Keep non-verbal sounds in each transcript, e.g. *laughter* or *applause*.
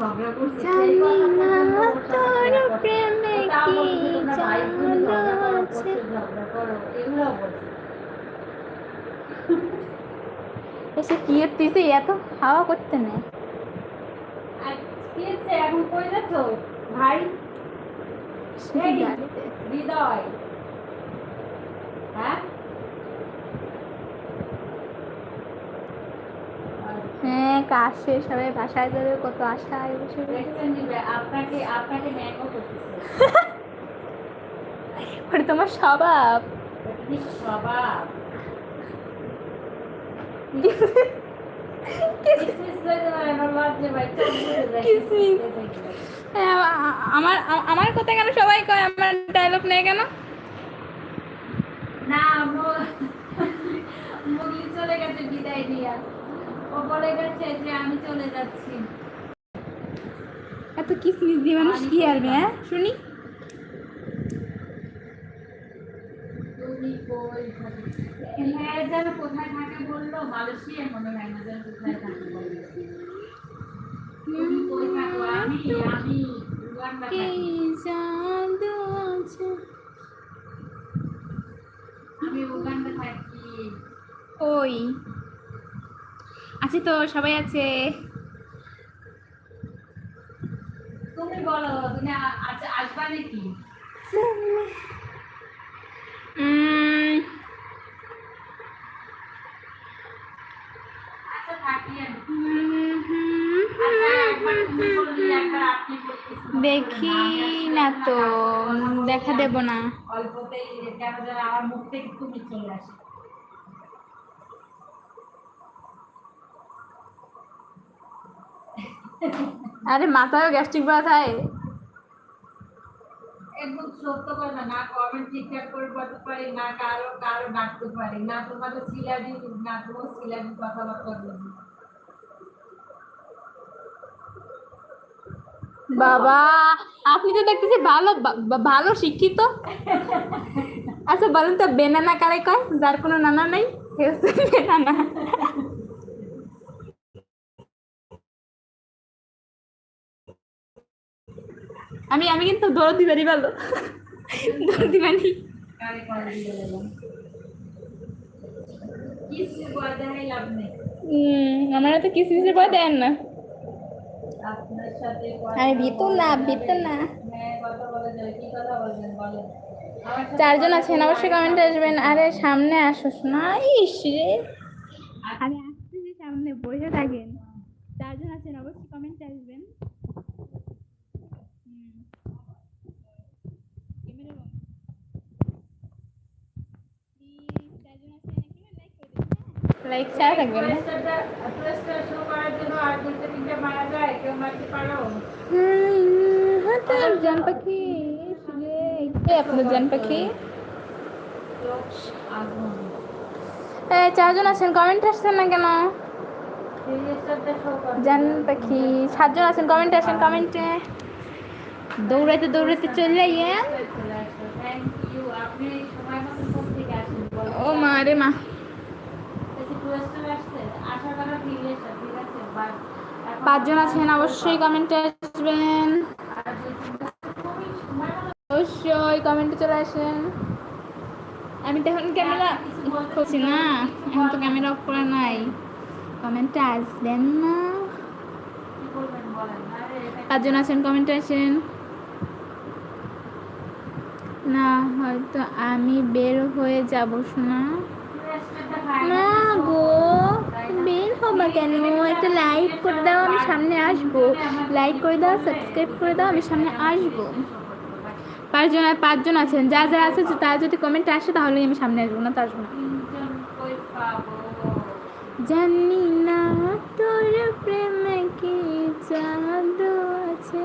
জানি না তোর প্রেমে কি জাদু আছে। এসে কি তুই এত হাওয়া করতে নেই। আর কি হচ্ছে এখন কই যাচ্ছ? ভাই? হৃদয়। হ্যাঁ? কাজ শেষ হবে বাসায় যাবে কত আশা এই বছর। দেখছেন দিবে আপনাকে আপনাকে ম্যাঙ্গো করতেছে। *laughs* ওটা তোমার স্বভাব। স্বভাব? *laughs* কিসমিস লইতে পারে না লজ্জা ভাই চোখ বুজে যায় কিসমিস। কিসমিস। লইতে গেলে। হ্যাঁ, আমার আমার কথা কেন সবাই কয়? আমার ডায়লগ নেই কেন? না মু- মুগলি চলে গেছে বিদায় দিয়া ও বলে গেছে যে আমি চলে যাচ্ছি। এত কিসমিস দিয়ে মানুষ কি আরবে হ্যাঁ? শুনি? হ্যাঁ যেন কোথায় থাকে বলল মালয়েশিয়া মনে হয় না যেন কোথায় থাকে বলল। তুমি কই থাকো আমি উগান্ডা থাকি। ওই। আছে তো সবাই আছে। তুমি বলো তুমি আজ আসবা নাকি? আচ্ছা দেখি না তো দেখা দেব না। অল্পতেই আমার মুখ থেকে তুমি চলে আসে। আরে মাথায় গ্যাস্ট্রিক ব্যথায় একদম সত্য কথা না কমেন্ট ঠিকঠাক করে পারি না কারও কারও ডাকতে পারি না তোমাদের সিলাবি না তোমার সিলাবি কথাবার্তা বলি। বাবা আপনি তো দেখতেছি ভালো ভালো শিক্ষিত। আচ্ছা বলেন তো বেনানা কারে কয়? যার কোনো নানা নাই? সে হচ্ছে বেনানা। আমি আমি কিন্তু দৌড় দিবারই ভালো। দৌড় দিবানি আমার তো কিসমিসের ভয় দেন না। আমি ভিতর না ভিতর না। চারজন আছেন, অবশ্যই কমেন্টে আসবেন। আরে, সামনে আসোস না। ইস রে। আরে আসতেছি সামনে বসে থাকেন। চারজন আছেন, অবশ্যই কমেন্টে আসবেন হুম। ক্যামেরা বন্ধ। Please, চারজন আছেন, একটু like করে দেবেন, হ্যাঁ? Like ছাড়া থাকবেন না প্রেসটা প্রেসটা শো করার জন্য আর দুটো তিনটে মারা যায় পারো হ্যাঁ জান পাখি আপনার জান পাখি চারজন আছেন কমেন্ট আসছেন না কেন? জান পাখি সাতজন আছেন কমেন্টে আসেন কমেন্টে দৌড়াইতে দৌড়াইতে চলে যাইয়ে ও মা রে মা। পাঁচজন আছেন অবশ্যই কমেন্টে আসবেন। অবশ্যই কমেন্টে চলে আসেন। আমি তো এখন ক্যামেরা খুলছি না এখন তো ক্যামেরা অফ করা নাই। কমেন্টে আসবেন না। এটা পাঁচজন আছেন কমেন্টে আসেন। না হয়তো আমি বের হয়ে যাব শোনা। না। গো কেন? একটা লাইক করে দাও, আমি সামনে আসব। লাইক করে দাও সাবস্ক্রাইব করে দাও, আমি সামনে আসব। পাঁচজন আর পাঁচজন আছেন, যা যা আছে তারা যদি কমেন্টে আসে তাহলে আমি সামনে আসব, না তো আসব না। জানি না তোর প্রেমে কি জাদু আছে।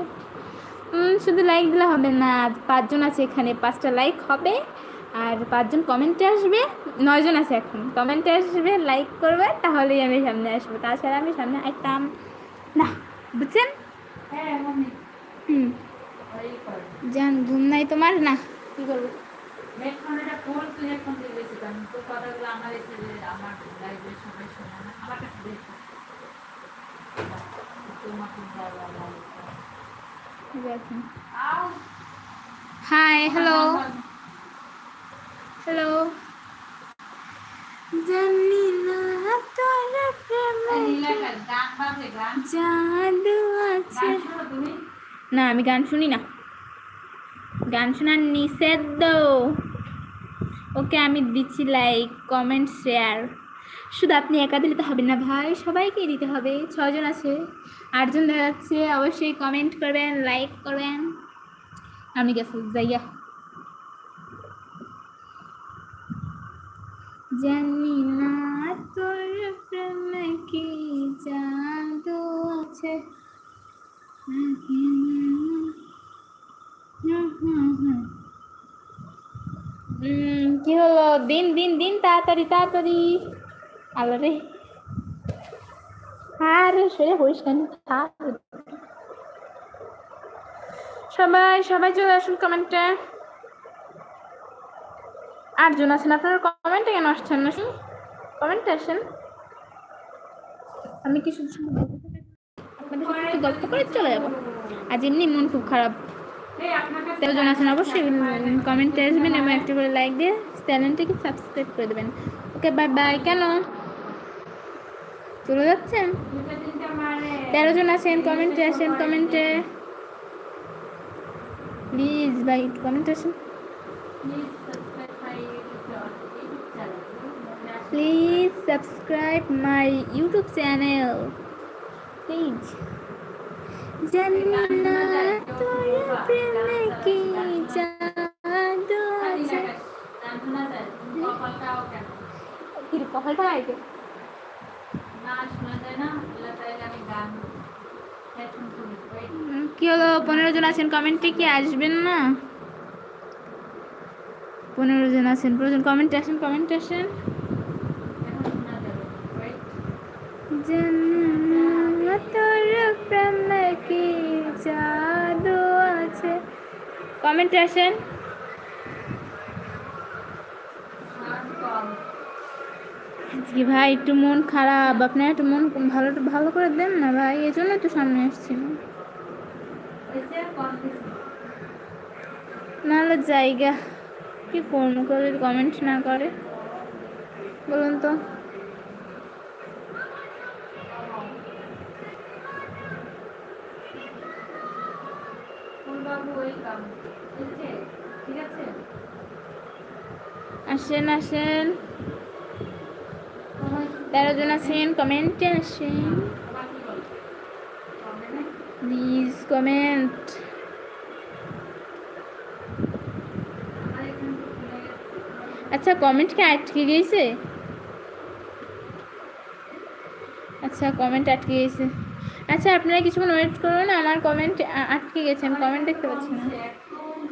শুধু লাইক দিলে হবে না, পাঁচজন আছে এখানে, পাঁচটা লাইক হবে। আর পাঁচজন কমেন্টে আসবে। নয়জন আছে এখন। কমেন্টে আসবে লাইক করবে তাহলেই আমি সামনে আসব। তাছাড়া আমি সামনে আসতাম না বুঝছেন? হ্যাঁ হুম। ঘুম নাই তোমার? না কি করব? হাই হ্যালো হ্যালো জানি না তোর জাদু আছে। না, আমি গান শুনি না। গান শোনার নিষেধ। ওকে আমি দিচ্ছি লাইক কমেন্ট শেয়ার শুধু আপনি একা দিলে তো হবে না ভাই সবাইকেই দিতে হবে। ছজন আছে, আটজন দেখা যাচ্ছে অবশ্যই কমেন্ট করবেন লাইক করবেন। আমি গেছি, যাইয়া। জানি না তোর প্রেমে কি জাদু আছে। কি হলো? দিন দিন দিন, তাড়াতাড়ি তাড়াতাড়ি। আলো রে। আরে সরে হইস কেন? সবাই সবাই চলে আসুন কমেন্টে আটজন আছেন? আপনারা কমেন্টে কেন আসছেন না? কমেন্টে আসেন। আমি কিছু আপনাদের একটু গল্প করে চলে যাব। আজ এমনি মন খুব খারাপ। তেরো জন আছেন অবশ্যই কমেন্টে আসবেন এবং একটা করে লাইক দিয়ে চ্যানেলটিকে সাবস্ক্রাইব করে দেবেন। ওকে বাই বাই কেন? চলে যাচ্ছেন? তেরো জন আছেন কমেন্টে আসেন কমেন্টে প্লিজ ভাই কমেন্টে আসেন please subscribe my YouTube channel please subscribe my YouTube channel please জানি না তোর প্রেমে কি হলো? পনেরো জন আছেন কমেন্টে কি আসবেন না? পনেরো জন আছেন পনেরো জন কমেন্টে আসেন কমেন্টে আসেন এখন শোনা যাবে ওই জানা তোর প্রেমে কি জাদু আছে? কমেন্টে আসেন। আজকে ভাই একটু মন খারাপ। আপনার একটু মন ভালো ভালো করে দেন না ভাই? এই জন্য তো সামনে আসছি নাহলে জায়গা। কি করব? কেউ যদি কমেন্ট না করে। বলুন তো ফুলবাবু ওয়েলকাম এসে ঠিক আছে আসেন আসেন। তেরো জন আছেন কমেন্টে আসেন। প্লিজ কমেন্ট আচ্ছা কমেন্ট কি আটকে গিয়েছে? আচ্ছা কমেন্ট আটকে গেছে আচ্ছা আপনারা কিছুক্ষণ ওয়েট করুন আমার কমেন্ট আটকে গেছে আমি কমেন্ট দেখতে পাচ্ছি না।